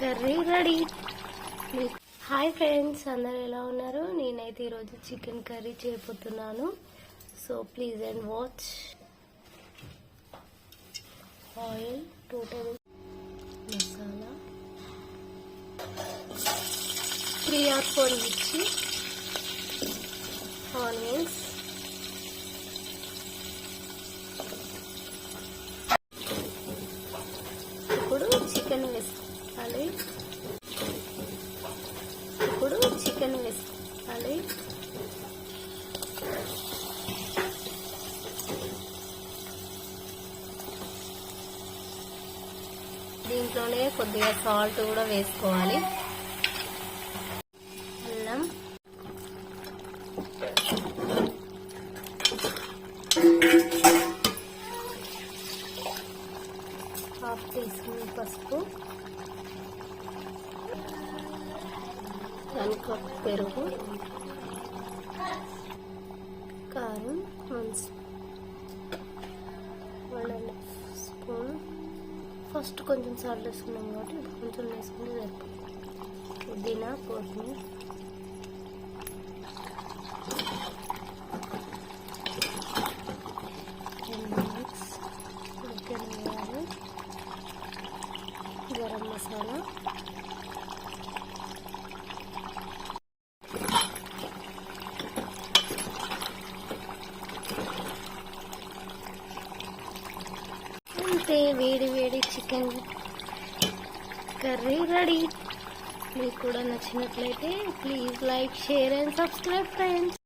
Curry ready. Hi friends అందరు ఎలా ఉన్నారు? నేనైతే ఈరోజు చికెన్ కర్రీ చేయబోతున్నాను. So please and watch. Oil two table masala. Three or four మిర్చి. ఆనియన్స్. ఇప్పుడు చికెన్ వేసుకోవాలి. ఇప్పుడు చికెన్ వేసుకోవాలి. దీంట్లోనే కొద్దిగా సాల్ట్ కూడా వేసుకోవాలి. అల్లం. హాఫ్ టీ స్పూన్ పసుపు. వన్ కప్ పెరుగు. కారం one one and spoon. First కొంచెం సాల్ట్ వేసుకున్నాం కాబట్టి ఇప్పుడు కొంచెం వేసుకుంటే సరిపోతుంది. పుదీనా కొత్తిమీర. గరం మసాలా. అంతే వేడి వేడి చికెన్ కర్రీ రెడీ. మీకు కూడా నచ్చినట్లయితే please like share and subscribe friends.